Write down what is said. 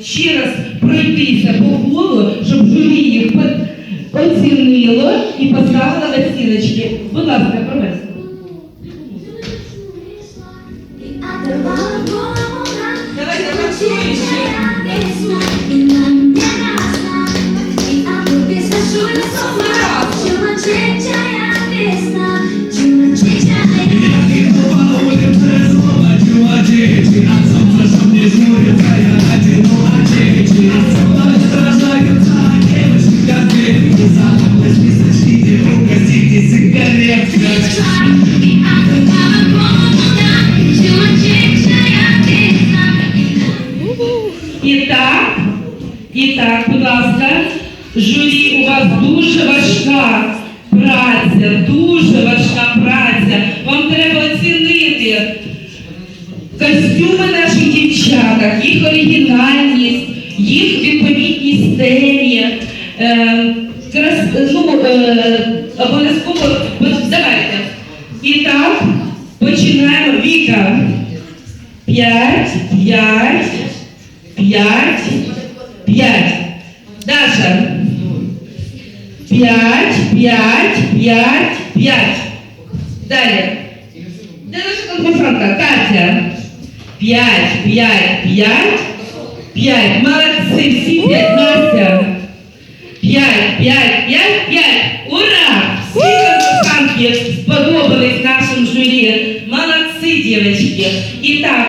ще раз пройтися по голову, щоб журі їх оцінило і поставило стіночки. Будь ласка, провести. Давайте танцюємо І так, і так, будь ласка, журі, у вас дуже важка праця, дуже важка праця. Вам треба оцінити костюми наших дівчаток, їх оригінальність, їх відповідність темі. Е, ну, е, обов'язково давайте. І так, починаємо. Віка. П'ять, п'ять, п'ять, п'ять. Даша. П'ять, п'ять, п'ять, п'ять. Далі. Де наша конкурсантка? Катя. П'ять, п'ять, п'ять, п'ять. Молодці, всі п'ять. Настя. П'ять, п'ять, п'ять, п'ять. Ура! Всі конкурсантки сподобались нашим журі. Молодці, дівчатки.